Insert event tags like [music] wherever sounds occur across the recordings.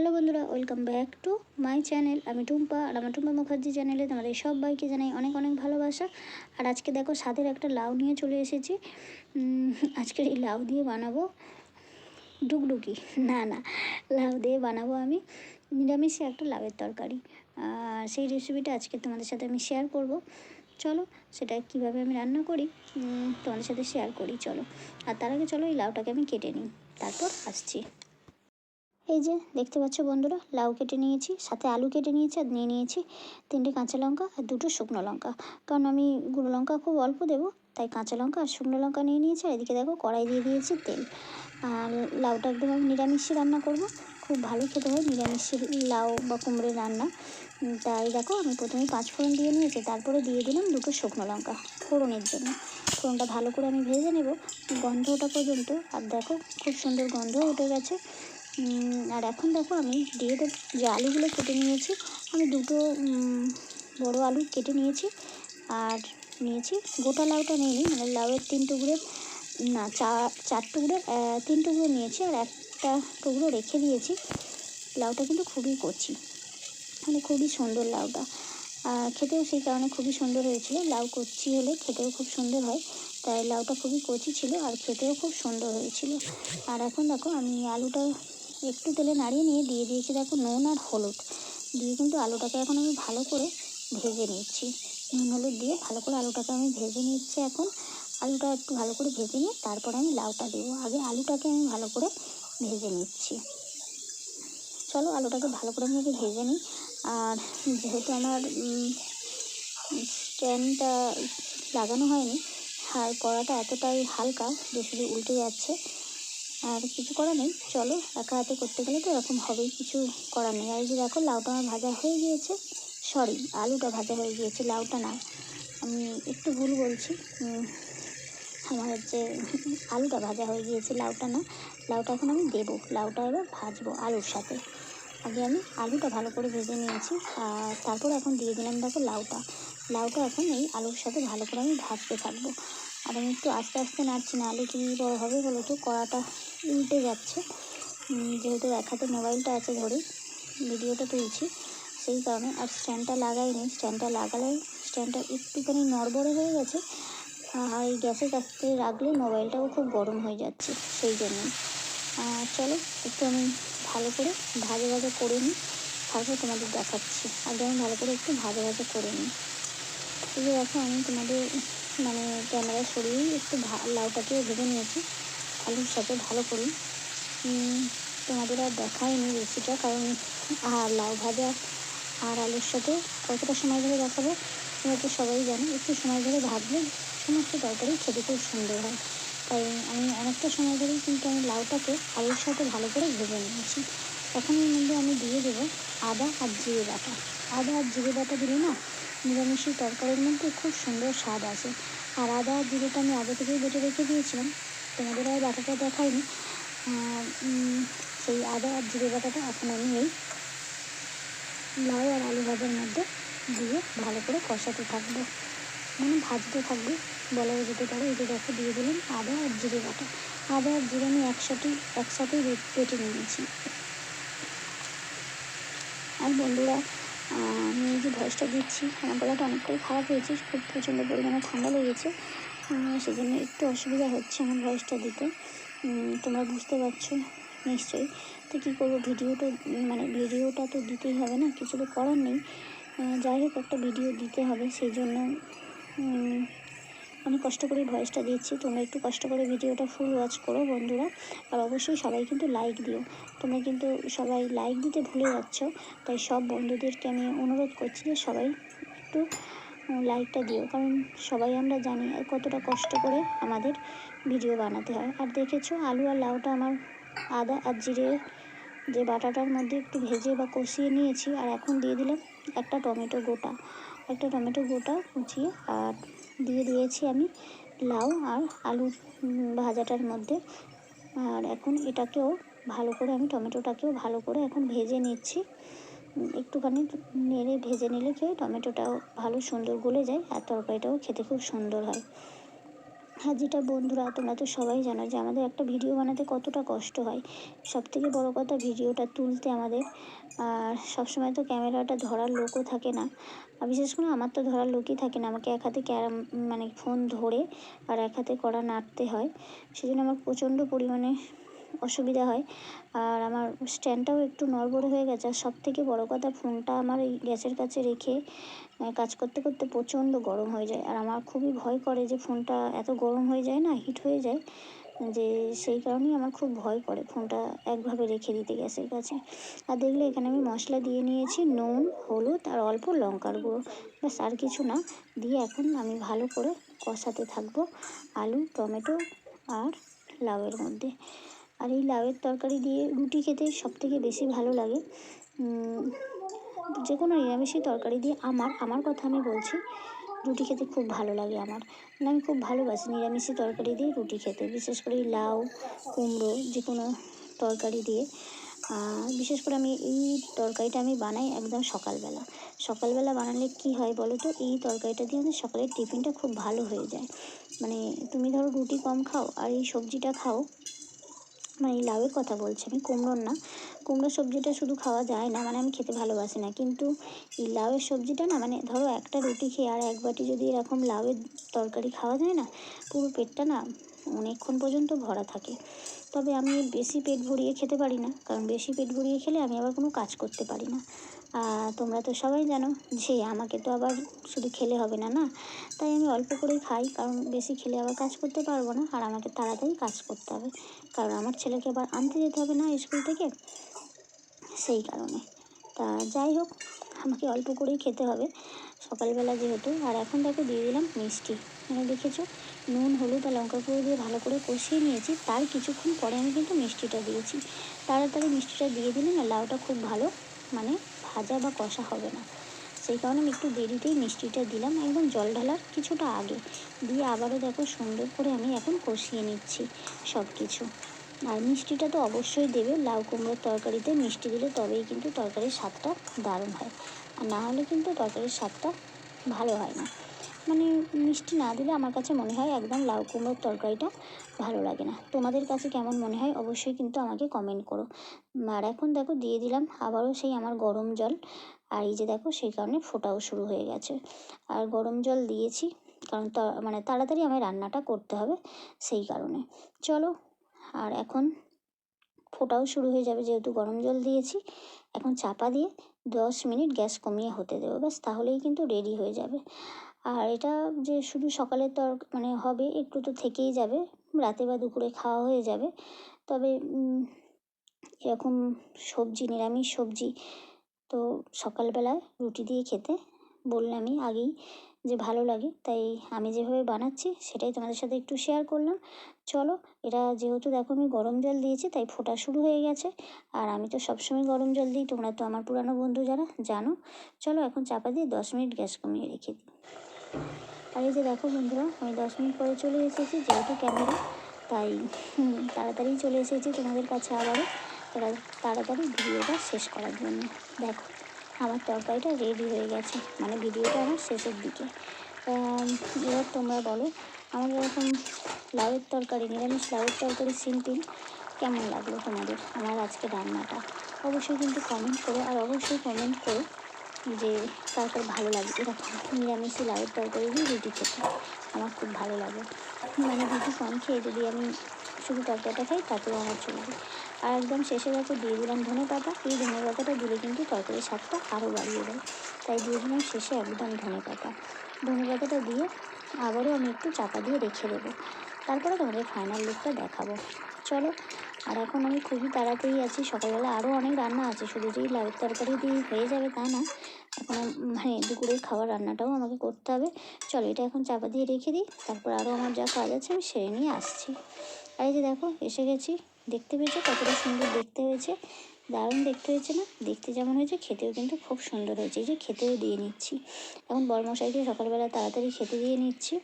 Hello বন্ধুরা, welcome back to my channel. আমি টুম্পা, আর আমার টুম্পা মুখার্জি চ্যানেলে তোমাদের সবাইকে জানাই অনেক অনেক ভালোবাসা। আর আজকে দেখো, স্বাদের একটা লাউ নিয়ে চলে এসেছি। আজকের এই লাউ দিয়ে বানাবো ডুগডুগি না না, লাউ দিয়ে বানাবো আমি নিরামিষে একটা লাউয়ের তরকারি। আর সেই রেসিপিটা আজকে তোমাদের সাথে আমি শেয়ার করব। চলো, সেটা কীভাবে আমি রান্না করি তোমাদের সাথে শেয়ার করি, চলো। আর তার আগে চলো, এই লাউটাকে আমি কেটে নিই। তারপর আসছি। এই যে, দেখতে পাচ্ছ বন্ধুরা, লাউ কেটে নিয়েছি, সাথে আলু কেটে নিয়েছি আর নিয়ে নিয়েছি তিনটে কাঁচা লঙ্কা আর দুটো শুকনো লঙ্কা। কারণ আমি গুঁড়ো লঙ্কা খুব অল্প দেবো, তাই কাঁচা লঙ্কা আর শুকনো লঙ্কা নিয়ে নিয়েছি আর এদিকে দেখো কড়াই দিয়ে দিয়েছি তেল। আর লাউটা একদম আমি নিরামিষই রান্না করব, খুব ভালো খেতে হয় নিরামিষের লাউ বা কুমড়োর রান্না। তাই দেখো আমি প্রথমে পাঁচ ফোড়ন দিয়ে নিয়েছি, তারপরে দিয়ে দিলাম দুটো শুকনো লঙ্কা ফোড়নের জন্য। ফোড়নটা ভালো করে আমি ভেজে নেব গন্ধ ওটা পর্যন্ত, আর দেখো খুব সুন্দর গন্ধ উঠে গেছে। আর এখন দেখো আমি দিয়ে দেব যে আলুগুলো কেটে নিয়েছি আমি দুটো বড় আলু কেটে নিয়েছি আর নিয়েছি গোটা লাউটা নিইনি মানে লাউয়ের তিন টুকরো না চার আহ, তিন টুকরো নিয়েছি আর একটা টুকরো রেখে দিয়েছি লাউটা কিন্তু খুবই কচি মানে খুবই সুন্দর লাউটা খেতেও সেই কারণে খুবই সুন্দর হয়েছিল লাউ কচি হলে খেতেও খুব সুন্দর হয় তাই লাউটা খুবই কচি ছিল আর খেতেও খুব সুন্দর হয়েছিল আর এখন দেখো আমি আলুটা একটু তেলে নাড়িয়ে নিয়ে দিয়ে দিয়েছি দেখো নুন আর হলুদ। দিয়ে কিন্তু আলুটাকে এখন আমি ভালো করে ভেজে নিচ্ছি। নুন, হলুদ দিয়ে ভালো করে আলুটাকে আমি ভেজে নিচ্ছি এখন। আলুটা একটু ভালো করে ভেজে নিয়ে তারপরে আমি লাউটা দেবো। আগে আলুটাকে আমি ভালো করে ভেজে নিচ্ছি। চলো আলুটাকে ভালো করে আমি ভেজে নিই। আর যেহেতু আমার স্ট্যান্ডটা লাগানো হয়নি আর কড়াটা এতটাই হালকা যে শুধু উল্টে যাচ্ছে। আর কিছু করার নেই। চলো, একা হাতে করতে গেলে তো এরকম হবেই। কিছু করার নেই। আর যে দেখো, লাউটা আমার ভাজা হয়ে গিয়েছে। সরি আলুটা ভাজা হয়ে গিয়েছে, লাউটা না। আমি একটু ভুল বলছি। আমার হচ্ছে [laughs] আলুটা ভাজা হয়ে গিয়েছে, লাউটা না। লাউটা এখন আমি দেবো। লাউটা এবার ভাজবো আলুর সাথে। আগে আমি আলুটা ভালো করে ভেজে নিয়েছি, আর তারপর এখন দিয়ে দিলাম দেখো লাউটা। লাউটা এখন এই আলুর সাথে ভালো করে আমি ভাজতে থাকব। আর আমি একটু আস্তে আস্তে নাড়ছি না আলু কী বড় হবে বলো তো? কড়াটা উল্টে যাচ্ছে। যেহেতু এক হাতে মোবাইলটা আছে ধরে ভিডিওটা তুলছি সেই কারণে আর স্ট্যান্ডটা লাগাইনি। স্ট্যান্ডটা লাগালে স্ট্যান্ডটা একটুখানি নড়বড়ে হয়ে গেছে আর এই গ্যাসের কাছে রাখলে মোবাইলটাও খুব গরম হয়ে যাচ্ছে সেই জন্যই আহ, চলো একটু আমি ভালো করে ভাজা ভাজা করে নিই তারপর তোমাদের দেখাচ্ছি। আগে আমি ভালো করে একটু ভাজা ভাজা করে নিই। এই দেখো আমি তোমাদের মানে ক্যামেরা সরিয়েই একটু লাউটাকেও ভেজে নিয়েছি, আলুর সাথে ভালো করে। তোমাদের আর দেখাইনি রেসিপিটা কারণ আর লাউ ভাজা আর আলুর সাথে কতটা সময় ধরে দেখাবো, তোমরা তো সবাই জানো, একটু সময় ধরে ভাজলে সমস্ত তরকারি খেতে খুব সুন্দর হয়। তাই আমি অনেকটা সময় ধরেই কিন্তু আমি লাউটাকে আলুর সাথে ভালো করে ভেজে নিয়েছি। এখন এর মধ্যে আমি দিয়ে দেবো আদা আর জিরে বাটা। আদা আর জিরে বাটা দিলে না নিরামিষি তরকারির মধ্যে খুব সুন্দর স্বাদ আসে। আর আদা আর জিরেটা আমি আগে থেকেই বেটে রেখে দিয়েছিলাম, তোমাদের আর বাটাটা দেখাইনি। সেই আদা আর জিরে বাটাটা এখন আমি এই লাউ আর আলু ভাজার মধ্যে দিয়ে ভালো করে কষাতে থাকব। মানে ভাজতে থাকবে, বলা যেতে পারে। এই যে দেখো, দিয়ে দিলাম আদা আর জিরে বাটা। আদা আর জিরে আমি একসাথে, একসাথেই বেটে নিয়েছি। আর বন্ধুরা আমি যে ভয়েসটা দিচ্ছি, আমার গলাটা অনেকটাই খারাপ হয়েছে, খুব প্রচণ্ড পরিমাণে ঠান্ডা লেগেছে। সেই জন্য একটু অসুবিধা হচ্ছে আমার ভয়েসটা দিতে। তোমরা বুঝতে পারছ নিশ্চয়ই। তো কী করব, ভিডিওটা মানে ভিডিওটা তো দিতেই হবে না, কিছু তো করার নেই। যাই হোক, একটা ভিডিও দিতে হবে, সেই জন্য আমি কষ্ট করে ভয়েসটা দিচ্ছি। তোমরা একটু কষ্ট করে ভিডিওটা ফুল ওয়াচ করো বন্ধুরা। আর অবশ্যই সবাই কিন্তু লাইক দিও। তোমরা কিন্তু সবাই লাইক দিতে ভুলে যাচ্ছ। তাই সব বন্ধুদেরকে আমি অনুরোধ করছি যে সবাই একটু লাইকটা দিও। কারণ সবাই আমরা জানি কতটা কষ্ট করে আমাদের ভিডিও বানাতে হয়। আর দেখেছ, আলু আর লাউটা আমার আদা আর জিরে যে বাটাটার মধ্যে একটু ভেজে বা কষিয়ে নিয়েছি। আর এখন দিয়ে দিলাম একটা টমেটো গোটা। একটা টমেটো গোটা কুচিয়ে আর দিয়ে দিয়েছি আমি লাউ আর আলু ভাজাটার মধ্যে। আর এখন এটাকেও ভালো করে আমি টমেটোটাকেও ভালো করে এখন ভেজে নিচ্ছি। একটুখানি নেড়ে ভেজে নিলে হয়, টমেটোটাও ভালো সুন্দর গলে যায় আর তরকারিটাও খেতে খুব সুন্দর হয়। হ্যাঁ যেটা বন্ধুরা, তোমরা তো সবাই জানো যে আমাদের একটা ভিডিও বানাতে কতটা কষ্ট হয়। সব থেকে বড় কথা ভিডিওটা তুলতে আমাদের। আর সবসময় তো ক্যামেরাটা ধরার লোকও থাকে না। আর বিশেষ করে আমার তো ধরার লোকই থাকে না। আমাকে এক হাতে ক্যারাম মানে ফোন ধরে আর এক হাতে কড়া নাড়তে হয়। সেজন্য আমার প্রচণ্ড পরিমাণে অসুবিধা হয়। আর আমার স্ট্যান্ডটাও একটু নড়বড় হয়ে গেছে। আর সব থেকে বড়ো কথা, ফোনটা আমার এই গ্যাসের কাছে রেখে কাজ করতে করতে প্রচণ্ড গরম হয়ে যায়। আর আমার খুবই ভয় করে যে ফোনটা এত গরম হয়ে যায় না, হিট হয়ে যায়। যে সেই কারণেই আমার খুব ভয় করে ফোনটা একভাবে রেখে দিতে গ্যাসের কাছে। আর দেখলে এখানে আমি মশলা দিয়ে নিয়েছি, নুন, হলুদ আর অল্প লঙ্কার গুঁড়ো। ব্যাস, আর কিছু না। দিয়ে এখন আমি ভালো করে কষাতে থাকব আলু, টমেটো আর লাউয়ের মধ্যে। আর এই লাউয়ের তরকারি দিয়ে রুটি খেতে সব থেকে বেশি ভালো লাগে। যে কোনো নিরামিষই তরকারি দিয়ে আমার আমার কথা আমি বলছি। রুটি খেতে খুব ভালো লাগে আমার। মানে আমি খুব ভালোবাসি নিরামিষি তরকারি দিয়ে রুটি খেতে, বিশেষ করে লাউ, কুমড়ো যে কোনো তরকারি দিয়ে। বিশেষ করে আমি এই তরকারিটা আমি বানাই একদম সকালবেলা। সকালবেলা বানালে কি হয় বলো তো? এই তরকারিটা দিয়ে আমাদের সকালের টিফিনটা খুব ভালো হয়ে যায়। মানে তুমি ধরো রুটি কম খাও আর এই সবজিটা খাও মানে এই লাউয়ের কথা বলছি আমি, কুমড়োর না। কুমড়োর সবজিটা শুধু খাওয়া যায় না মানে আমি খেতে ভালোবাসি না। কিন্তু এই লাউয়ের সবজিটা না মানে ধরো একটা রুটি খেয়ে আর এক বাটি যদি এরকম লাউয়ের তরকারি খাওয়া যায় না, পুরো পেটটা না অনেকক্ষণ পর্যন্ত ভরা থাকে। তবে আমি বেশি পেট ভরিয়ে খেতে পারি না, কারণ বেশি পেট ভরিয়ে খেলে আমি আবার কোনো কাজ করতে পারি না। তোমরা তো সবাই জানো যে আমাকে তো আবার শুধু খেলে হবে না না? তাই আমি অল্প করেই খাই, কারণ বেশি খেলে আবার কাজ করতে পারব না, আর আমাকে তাড়াতাড়ি কাজ করতে হবে। কারণ আমার ছেলেকে আবার আনতে যেতে হবে না স্কুল থেকে, সেই কারণে। তা যাই হোক, আমাকে অল্প করেই খেতে হবে সকালবেলা যেহেতু, আর এখন দেখো দিয়ে দিলাম মিষ্টি। মানে দেখেছ, নুন, হলুদ আর লঙ্কা গুঁড়ো দিয়ে ভালো করে কষিয়ে নিয়েছি, তার কিছুক্ষণ পরে আমি কিন্তু মিষ্টিটা দিয়েছি। তাড়াতাড়ি মিষ্টিটা দিয়ে দিলে আর লাউটা খুব ভালো মানে ভাজা বা কষা হবে না। সেই কারণে আমি একটু দেরিতেই মিষ্টিটা দিলাম, একদম জল ঢালার কিছুটা আগে। দিয়ে আবারও দেখো সুন্দর করে আমি এখন কষিয়ে নিচ্ছি সব কিছু আর মিষ্টিটা তো অবশ্যই দেবে, লাউ কুমড়োর তরকারিতে মিষ্টি দিলে তবেই কিন্তু তরকারির স্বাদটা দারুণ হয়। আর না হলে কিন্তু তরকারির স্বাদটা ভালো হয় না। মানে মিষ্টি না দিলে আমার কাছে মনে হয় একদম লাউ কুমড়োর তরকারিটা ভালো লাগে না। তোমাদের কাছে কেমন মনে হয় অবশ্যই কিন্তু আমাকে কমেন্ট করো। আর এখন দেখো দিয়ে দিলাম আবারও সেই আমার গরম জল। আর এই যে দেখো সেই কারণে ফোটাও শুরু হয়ে গেছে। আর গরম জল দিয়েছি কারণ মানে তাড়াতাড়ি আমার রান্নাটা করতে হবে সেই কারণে। চলো আর এখন ফোটাও শুরু হয়ে যাবে যেহেতু গরম জল দিয়েছি। এখন চাপা দিয়ে দশ মিনিট গ্যাস কমিয়ে হতে দেবো। ব্যাস তাহলেই কিন্তু রেডি হয়ে যাবে। আর এটা যে শুধু সকালে তর মানে হবে, একটু তো থেকেই যাবে, রাতে বা দুপুরে খাওয়া হয়ে যাবে। তবে এরকম সবজি, নিরামিষ সবজি তো সকালবেলায় রুটি দিয়ে খেতে বললামই আগেই যে ভালো লাগে। তাই আমি যেভাবে বানাচ্ছি সেটাই তোমাদের সাথে একটু শেয়ার করলাম। চলো, এটা যেহেতু দেখো আমি গরম জল দিয়েছি, তাই ফোটা শুরু হয়ে গেছে। আর আমি তো সবসময় গরম জল দিই, তোমরা তো আমার পুরানো বন্ধু যারা, জানো। চলো এখন চাপা দিয়ে দশ মিনিট গ্যাস কমিয়ে রেখে দিই। আর এই যে দেখো বন্ধুরা, আমি দশ মিনিট পরে চলে এসেছি, যেহেতু ক্যামেরা, তাই তাড়াতাড়ি চলে এসেছি তোমাদের কাছে আবারও। তারা, তাড়াতাড়ি ভিডিওটা শেষ করার জন্য। দেখো, আমার তরকারিটা রেডি হয়ে গেছে মানে ভিডিওটা আমার শেষের দিকে। এবার তোমরা বলো, আমার এরকম লাউয়ের তরকারি, নিরামিষ লাউয়ের তরকারি সিম্পল কেমন লাগল তোমাদের, আমার আজকে রান্নাটা? অবশ্যই কিন্তু কমেন্ট করো, আর অবশ্যই কমেন্ট করো যে কার কার ভালো লাগে। এরকম নিরামিষি লাউয়ের তরকারি দিয়ে রুটি খেতে। আমার খুব ভালো লাগে। মানে রুটি কম খেয়ে যদি আমি শুধু তরকারিটা খাই, তাতেও আমার চলবে। আর একদম শেষে দেখো দিয়ে দিলাম ধনে পাতা। এই ধনে পাতাটা দিলে কিন্তু তরকারির স্বাদটা আরও বাড়িয়ে দেয়। তাই দিয়ে দিলাম শেষে একদম ধনে পাতা। ধনে পাতাটা দিয়ে আবারও আমি একটু চাপা দিয়ে রেখে দেবো। তারপরে তোমাদের ফাইনাল লুকটা দেখাবো। চলো আর এখন আমি খুবই তাড়াতাড়ি আছি। সকালবেলা আরও অনেক রান্না আছে। শুধু যে এই লাউয়ের তরকারি দিয়ে হয়ে যাবে তা না, এখন মানে দুপুরের খাওয়ার রান্নাটাও আমাকে করতে হবে। চলো এটা এখন চাপা দিয়ে রেখে দিই। তারপর আরও আমার যা কাজ আছে আমি সেরে নিয়ে আসছি। আর এই যে দেখো, এসে গেছি। দেখতে পেয়েছ কতটা সুন্দর দেখতে হয়েছে? দারুণ দেখতে হয়েছে না? দেখতে যেমন হয়েছে, খেতেও কিন্তু খুব সুন্দর হয়েছে। এই যে খেতেও দিয়ে নিচ্ছি। এখন বরমশাইকে সকালবেলা তাড়াতাড়ি খেতে দিয়ে নিচ্ছি।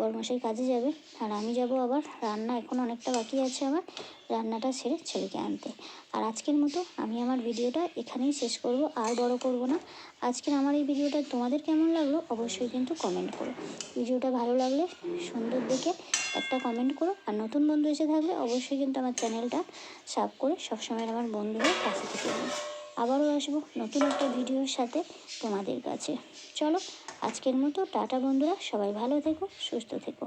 বড়মশাই কাজে যাবে। আর আমি যাব আবার। রান্না এখন অনেকটা বাকি আছে আমার। রান্নাটা সেরে ছেলেকে আনতে। আর আজকের মতো আমি আমার ভিডিওটা এখানেই শেষ করব। আর বড় করব না। আজকের আমার এই ভিডিওটা তোমাদের কেমন লাগল অবশ্যই কিন্তু কমেন্ট করো। ভিডিওটা ভালো লাগলে সুন্দর দেখে একটা কমেন্ট করো। আর নতুন বন্ধু এসে থাকলে অবশ্যই কিন্তু আমার চ্যানেলটা সাব করে সবসময় আমার বন্ধুদের কাছে থেকে আবারও আসব নতুন একটা ভিডিওর সাথে তোমাদের কাছে। চলো আজকের মতো টাটা বন্ধুরা সবাই ভালো থেকো সুস্থ থেকো।